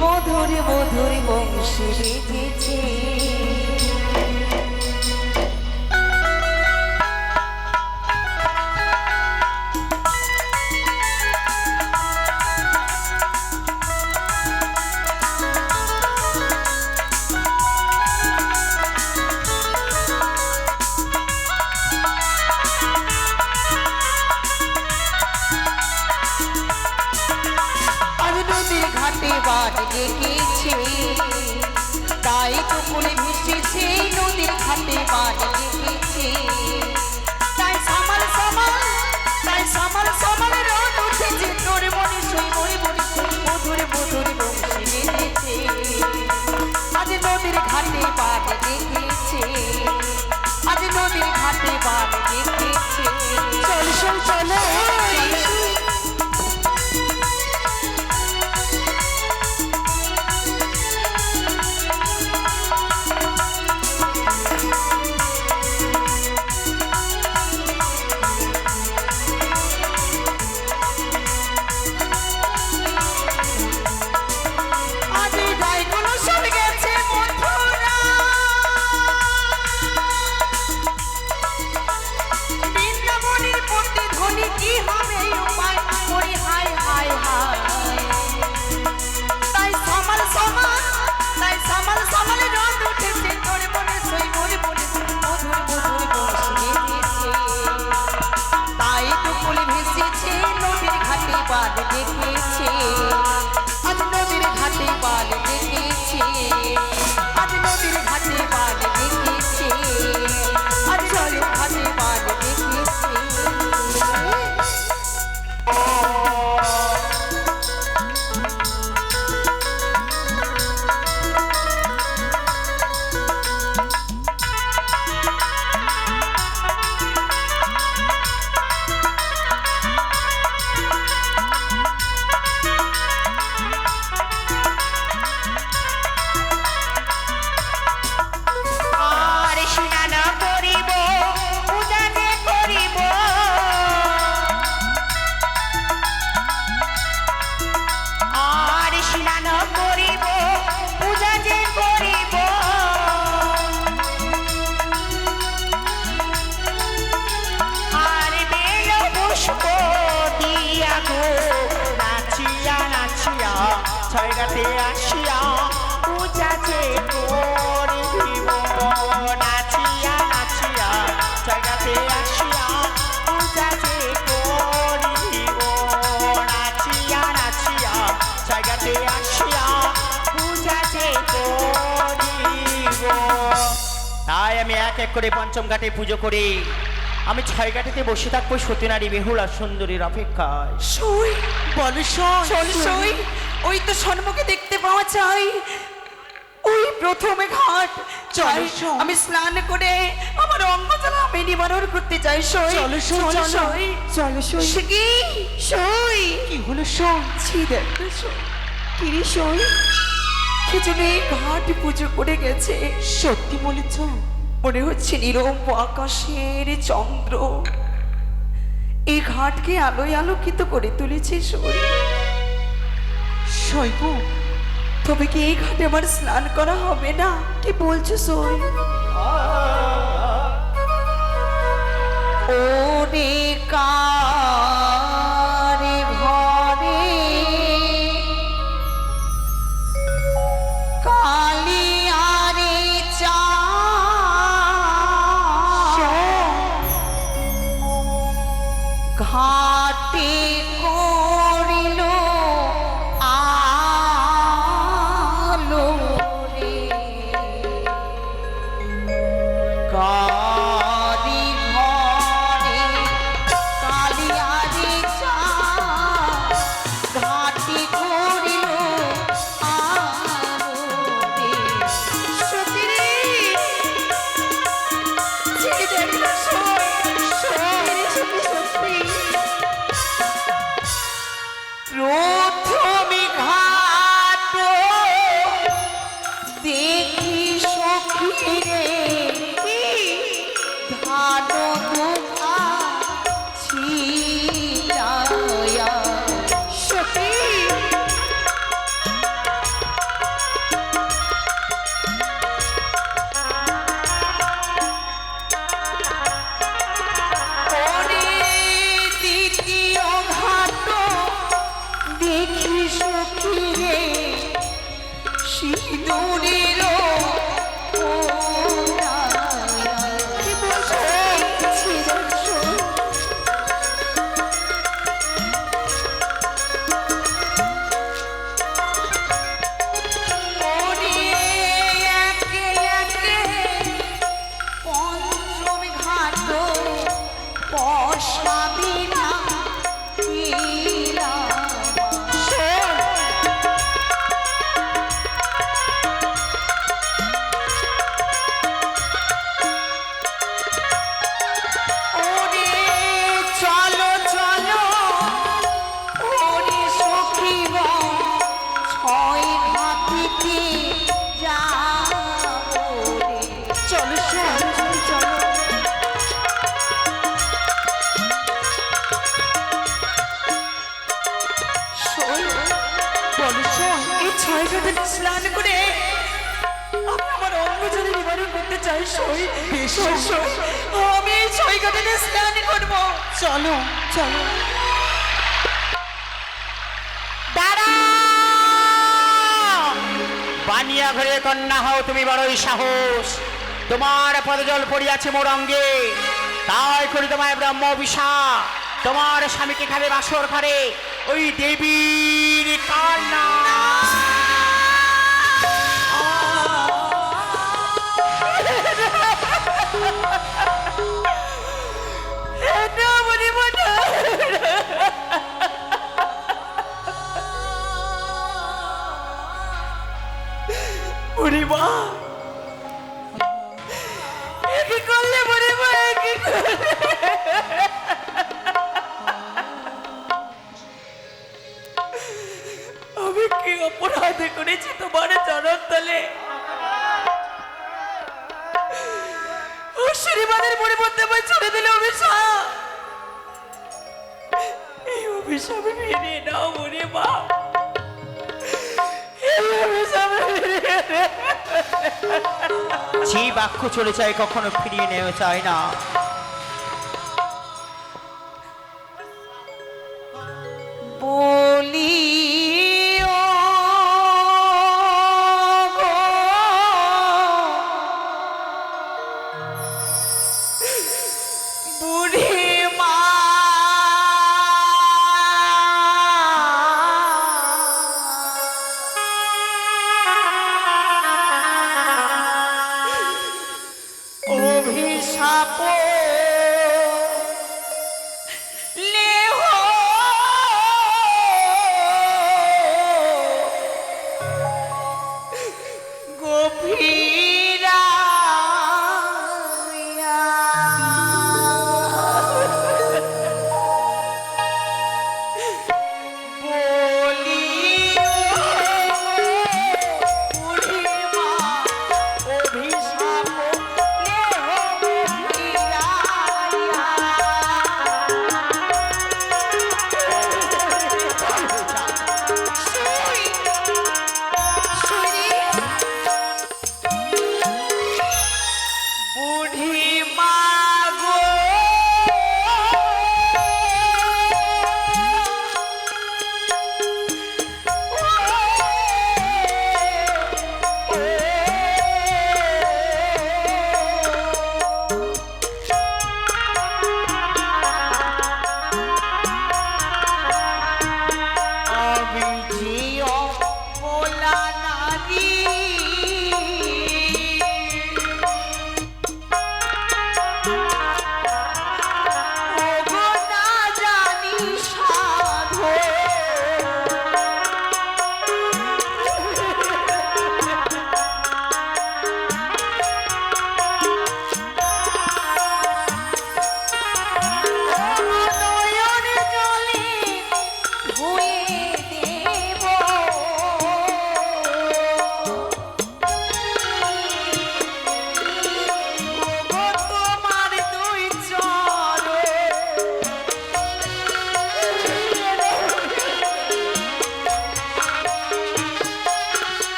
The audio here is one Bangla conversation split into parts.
মধুর মধুর বংশী এক করে পঞ্চম ঘাটে পুজো করি। আমি ছয় ঘাটেতে বসে থাকব সতীনারী বেহুলা সুন্দরীর অপেক্ষায়। সই বলো সই ওই তো সম্মুখে দেখতে পাওয়া যায়। ওই প্রথমে ঘাট। চলো, চাই, আমি স্নান করে আমার অঙ্গ জ্বালা আমি নিবারণ করতে চাই সই। চলো, সই চলো সই। সে কি? সই। কি হলো শোন ছি দেখ। সই সই? কি জন্য ঘাট পুজো করে গেছে। সত্যি বলেছ? মনে হচ্ছে নিরম আকাশের চন্দ্র। এই ঘাটকে আলোয় আলোকিত করে তুলেছে সৈগ তবে কি এই ঘাটে আমার স্নান করা হবে না? কি বলছো সই ওরে কারে বেশ। আমি এই স্নান করব। চলো চলো। বানিয়া ঘরে কন্যা হও, তুমি বড়ই সাহস। তোমার পদজল পড়িয়াছে মোর অঙ্গে। তাই করি তোমায় ব্রহ্ম বিষা তোমার স্বামীকে খাবে বাসর ঘরে। ওই দেবীর কান্না। ওরে মা। কি করলে বলিব কি আমি যে বাক্য চলে যায় কখনো ফিরিয়ে নেওয়া যায় না।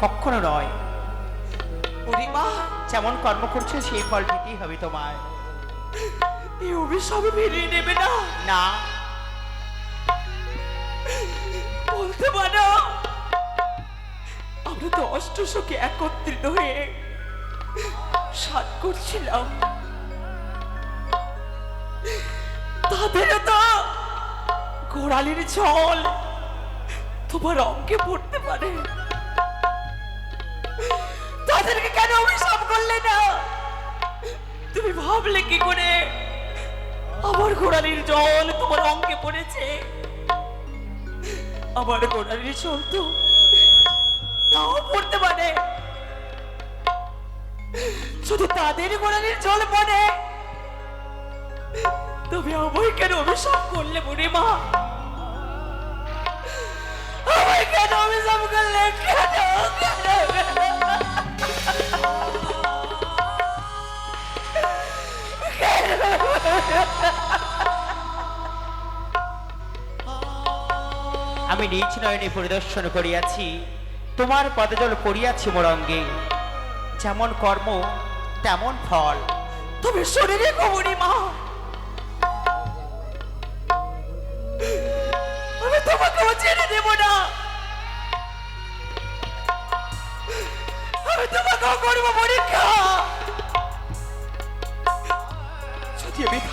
কখনো নয় ওরে যেমন কর্ম করছে সেই ফল দিতেই হবে তোমায়। এই অভিশাপ ফিরিয়ে নেবে না? না। বলতে পারো আমরা তো অষ্টশোকে একত্রিত হয়ে সাত করছিলাম। তাদেরও তো গোড়ালির জল তোমার অঙ্কে পড়তে পারে। করলে না? তুমি ভাবলে কি করে? আমার গোড়ালির জল তোমার অঙ্কে পড়েছে। আমার গোড়ালির জল তো নাও পড়তে পারে। শুধু তাদের গোড়ালির জল পড়ে। তবে আমায় কেন অভিশাপ করলে বুড়ি মা? আমায় কেন অভিশাপ করলে? কেন? কেন? আমি নিজ নয়নে পরিদর্শন করিয়াছি, তোমার পদজল পড়িয়াছি মোর অঙ্গে যেমন কর্ম, তেমন ফল। তুমি শরীরে গোবরি মা, আমি তোমাকেও ছেড়ে দেব না। আমি তোমাকেও করব পরীক্ষা।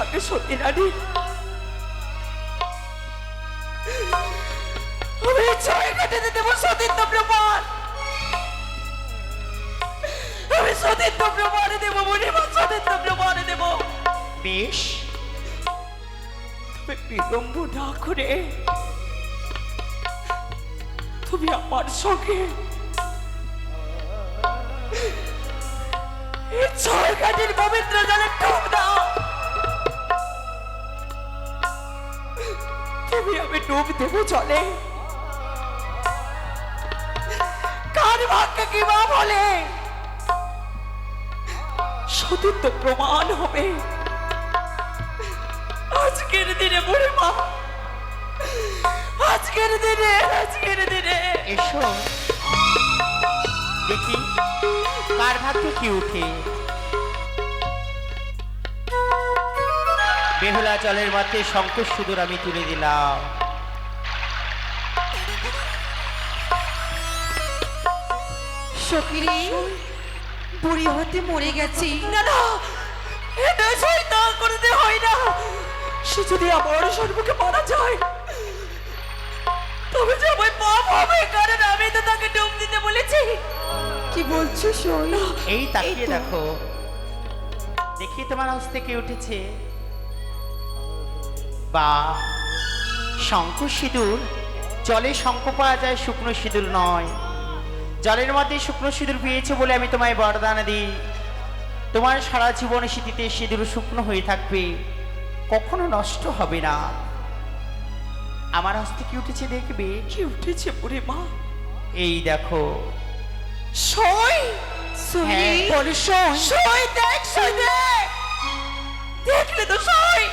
যদি আমি থাকি সত্যি রানী আমি ছয় কেটে দেবো সতীর্থ প্রমাণ। আমি সতীর্থ প্রমাণ দেবো মনে মা সতীর্থ প্রমাণ দেবো। বেশ। তবে বিলম্ব না করে তুমি আমার সঙ্গে এই ছয় কাঠের পবিত্র জলে ডুব দাও। ডুব দেবো জলে কার ভাগ্যে কি মা বলে? সতীর্থ প্রমাণ হবে। আজকের দিনে বুড়ি মা। আজকের দিনে আজকের দিনে। এসো। দেখি, কার ভাগ্যে কি উঠে? বেহুলা জলের মধ্যে শঙ্কর সুদূর আমি তুলে দিলাম। বুড়ি হতে মরে গেছি। না না এটা সইতা করতে হয় না। সে যদি আমার সর্বকে মারা যায় তবে যে আমার পাপ হবে কারণ আমি তো তাকে ডুব দিতে বলেছি। কি বলছো সই? এই তাকিয়ে দেখো। দেখি তোমার হস্তে কে উঠেছে। বা শঙ্খ সিঁদুর। জলে শঙ্খ পাওয়া যায় শুকনো সিঁদুর নয়। জলের মধ্যে শুকনো সিঁদুর পেয়েছে বলে আমি তোমায় বরদান দিই। তোমার সারা জীবন স্মৃতিতে সিঁদুর শুকনো হয়ে থাকবে। কখনো নষ্ট হবে না। আমার হস্তে কি উঠেছে দেখবে? কি উঠেছে বুড়ি মা? এই দেখো। সই! হ্যাঁ। সই! সই দেখ সই দেখ! দেখলে তো সই!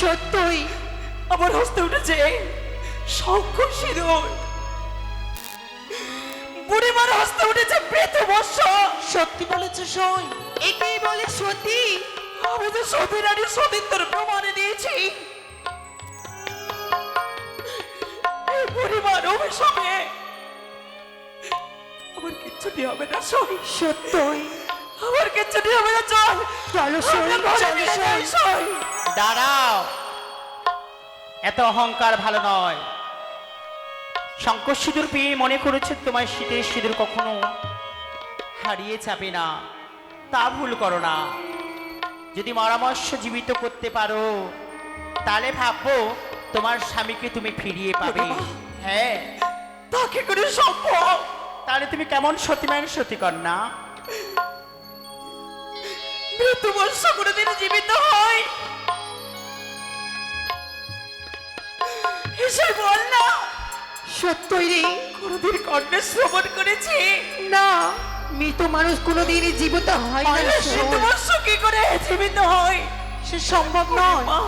সত্যই আমার হস্তে উঠেছে শঙ্খ সিঁদুর। বুড়িমার হস্তে উঠেছে বেতে বর্ষ সত্যি বলেছ সই। একেই বলে সত্যি আমি তো সতী রানীর সতীত্বর প্রমাণে দিয়েছি। বুড়িমার অভিশাপে আমার কিচ্ছুটি হবে না সই। সত্যই। আমার কিচ্ছুটি হবে না চল। চলো সই চলো সই। দাঁড়াও। এত অহংকার ভালো নয়। শঙ্কর সিঁদুর পেয়ে মনে করেছে তোমার শীতের সিঁদুর কখনো। হারিয়ে যাবে না তা ভুল করো না। যদি পরামর্শ জীবিত করতে পারো তাহলে ভাববো তোমার স্বামীকে তুমি ফিরিয়ে পাবে। হ্যাঁ। তাকে করে সম্ভব তাহলে তুমি কেমন সতীমায়ের সতী কন্যা মৃত্যু বর্ষ কোনোদিন জীবিত হয়। এসে বল না। সত্যই রে কোনোদিন কর্ণে শ্রবণ করেছি? না মৃত মানুষ কোনোদিনই জীবিত হয় না মৃত্যু সই। করে জীবিত হয়? সে সম্ভব নয়। মা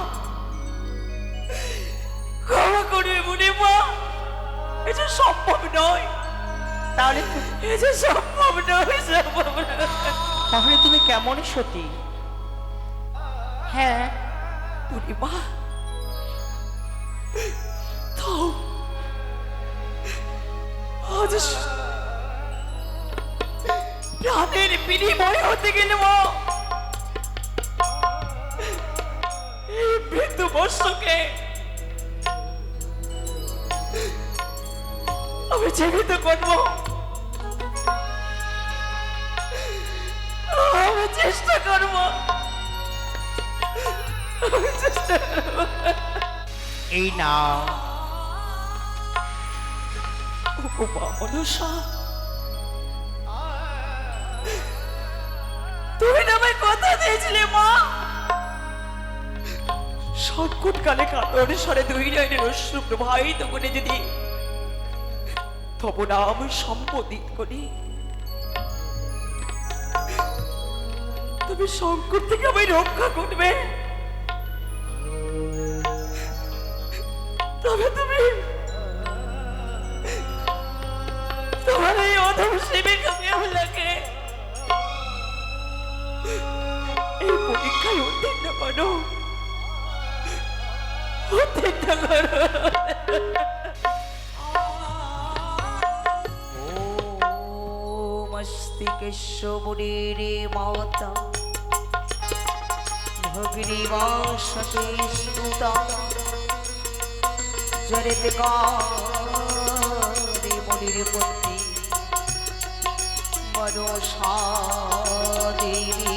ক্ষমা করবে বুড়ি মা এটা সম্ভব নয়। তাহলে তু- এ যে সম্ভব নয় সম্ভব তাহলে তুমি কেমন সতী? হ্যাঁ। পূর্ণিমা তাও আজ প্রাণের বিনিময় হতে গেলে বৃদ্ধ বর্ষকে আমি জীবিত করব। আমি চেষ্টা করব। করব। এই নাও। উপমা মনসা তুমি না কথা দিয়েছিলে, মা? সংকটকালে কাতর স্বরে দুই নয়নের অশ্রু প্রবাহিত করে যদি তব নাম সম্বোধিত করি। তবে সংকট থেকে আমায় রক্ষা করবে। তবে তুমি করো উত্তীর্ণ করো মস্তিকেশ্বরী মাতা। ভগ্নিবাসতে সুতা। জরিতে কারে মনির পতি। মনসা দেবী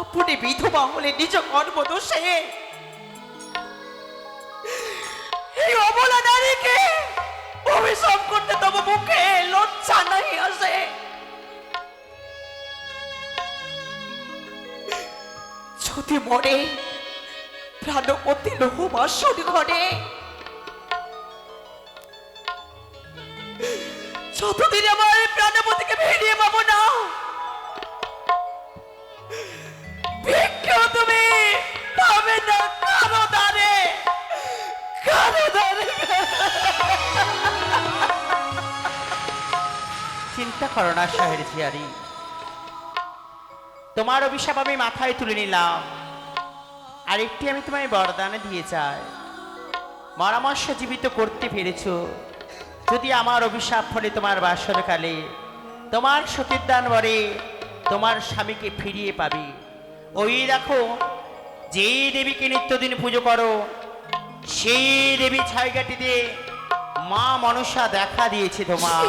আপনি বিধবা হলে নিজ কর্ম দোষে। এই অবলা নারীকে অভিশাপ করতে তবু মুখে লজ্জা নাই আসে। যদি প্রাণপতি লোহ বাসন ঘরে, যতদিন আমার প্রাণপতিকে ফিরিয়ে পাবো না তোমার অভিশাপ আমি মাথায় তুলে নিলাম। আমি তোমায় বরদানে দিয়ে মরামর্শ জীবিত করতে পেরেছ। যদি আমার অভিশাপ ফলে তোমার বাসরকালে, তোমার সতীদান বরে তোমার স্বামীকে ফিরিয়ে পাবি। ওই দেখো যেই দেবীকে নিত্যদিন পুজো করো সেই দেবী ছায়গাটিতে মা মনসা দেখা দিয়েছে তোমার।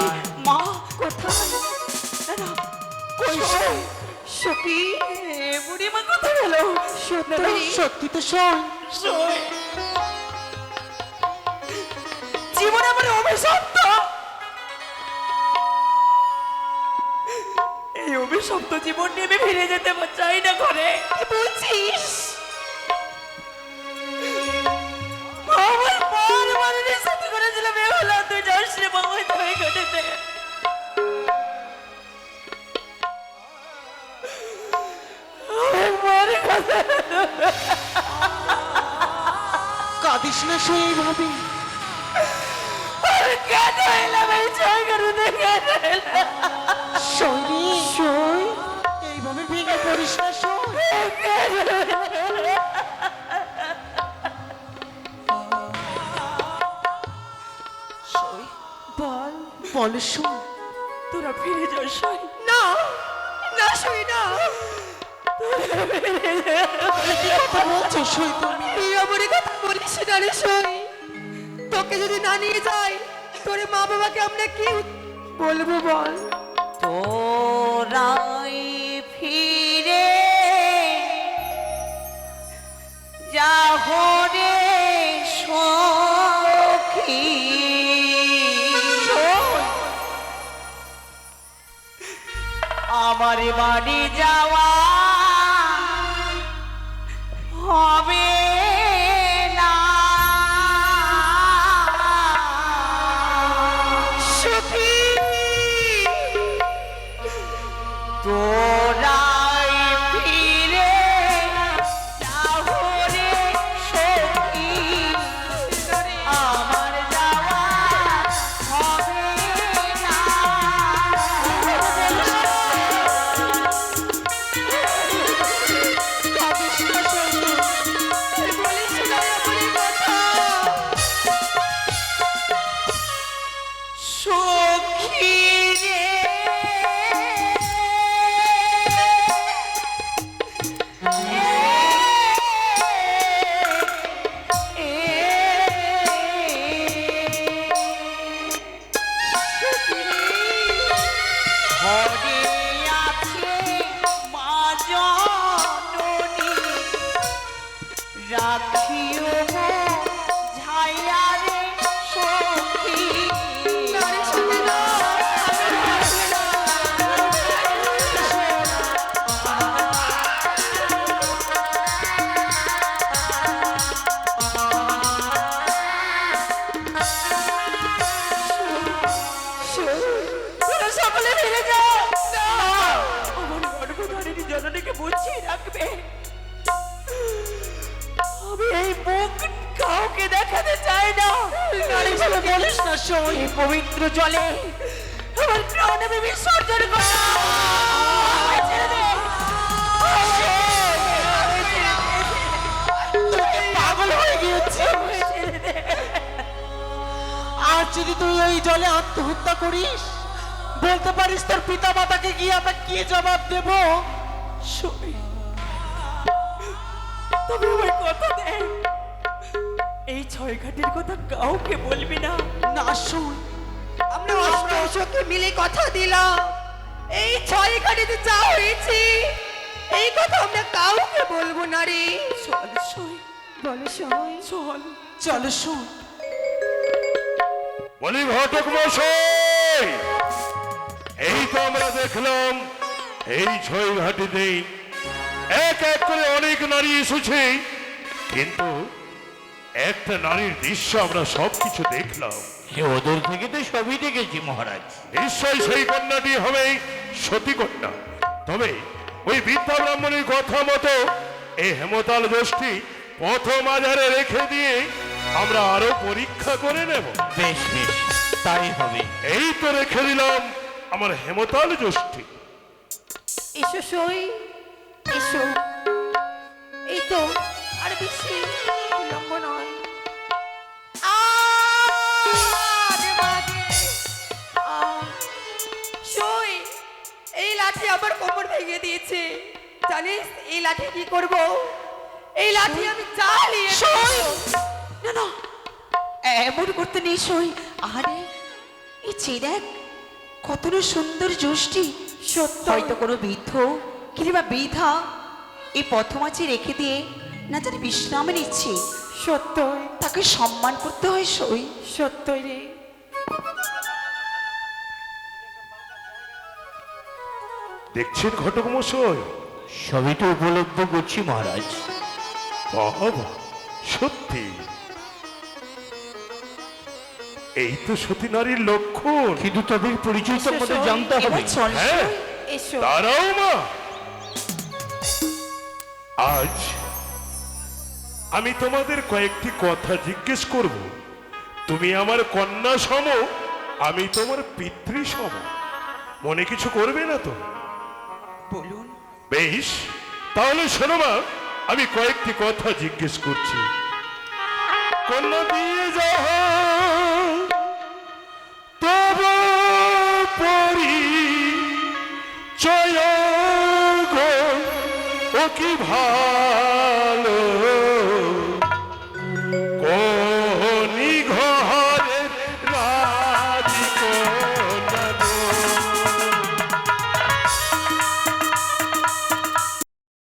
মা কোথায়? দাদা কই সে? সখী বুড়ি মা কোথায় গেল? সত্যি সত্যি? তো শোন। শোন। জীবনে আমার অভিশপ্ত। এই অভিশপ্ত জীবন নিয়ে আমি ফিরে যেতে চাই না ঘরে। কি আমার মারে কথা কাঁদিস না সেইভাবে কেন এলাম এই কেন এলাম শৈলী শৈ এইভাবে ভেঙে পড়িস না শোন। তোরা ফিরে যাস সই না না শুই না। বলছো তুমি কথা বলিস না রে সই তোকে যদি না নিয়ে যাই তোর মা বাবাকে আমরা কি বলব বল? তোরাই ফিরে যাহরে সখী। আমার বাড়ি যাওয়া দেখাতে চাই না। বলিস না এই পবিত্র জলে। আমার বিসর্জন। আর যদি তুই ওই জলে আত্মহত্যা করিস, বলতে পারিস তোর পিতা মাতাকে গিয়ে আমরা কি জবাব দেব? সই। আমার কথা দে। এই ছয় ঘাটের কথা কাউকে বলবি না। না শোন। আমরা অষ্টকে মিলে কথা দিলাম। এই ছয় ঘাটিতে যা হয়েছে এই কথা আমরা কাউকে বলব না রে। চল সই বলো সই চল চল শোন। বলি ঘটক মশাই এই তো আমরা দেখলাম এই ছয় ঘাটিতেই এক এক করে অনেক নারী এসেছে। কিন্তু একটা নারীর দৃশ্য আমরা সবকিছু দেখলাম। সে ওদের থেকে তো সবই দেখেছি মহারাজ। নিশ্চয় সেই কন্যাটি হবে সতী কন্যা তবে ওই বিদ্যা ব্রাহ্মণের কথা মতো এই হেমতাল দোষটি প্রথম আধারে রেখে দিয়ে আমরা আরও পরীক্ষা করে নেব। বেশ বেশ তাই হবে। এই তো রেখে দিলাম আমার হেমতাল যষ্টি। এসো সই এসো। এই তো আর বেশি। লাঠি আমার কোমর ভেঙে দিয়েছে। জানিস এই লাঠি কি করব? এই লাঠি আমি চালিয়ে না না। এমন করতে নেই সই। আরে এই চেয়ে দেখ কত সুন্দর জোষ্ঠী সত্য হয়তো কোনো বৃদ্ধ কিংবা বৃদ্ধা এই পথমাঝে রেখে দিয়ে না জানি বিশ্রামে নিচ্ছে। সত্যই। তাকে সম্মান করতে হয় সই। সত্যই রে। দেখছেন ঘটক মশাই? সবই তো উপলব্ধ করছি মহারাজ। বাবা সত্যি? এই তো সতী নারীর লক্ষণ। কিন্তু তাদের পরিচয় তো আমাদের জানতে হবে। হ্যাঁ এসো। দাঁড়াও মা। আজ আমি তোমাদের কয়েকটি কথা জিজ্ঞেস করব। তুমি আমার কন্যা সম আমি তোমার পিতৃ সম। মনে কিছু করবে না তো? বলুন। বেশ, তাহলে শোনো মা, আমি কয়েকটি কথা জিজ্ঞেস করছি। কন্যা দিয়ে যাও তব পরি চয় ও কি ভাই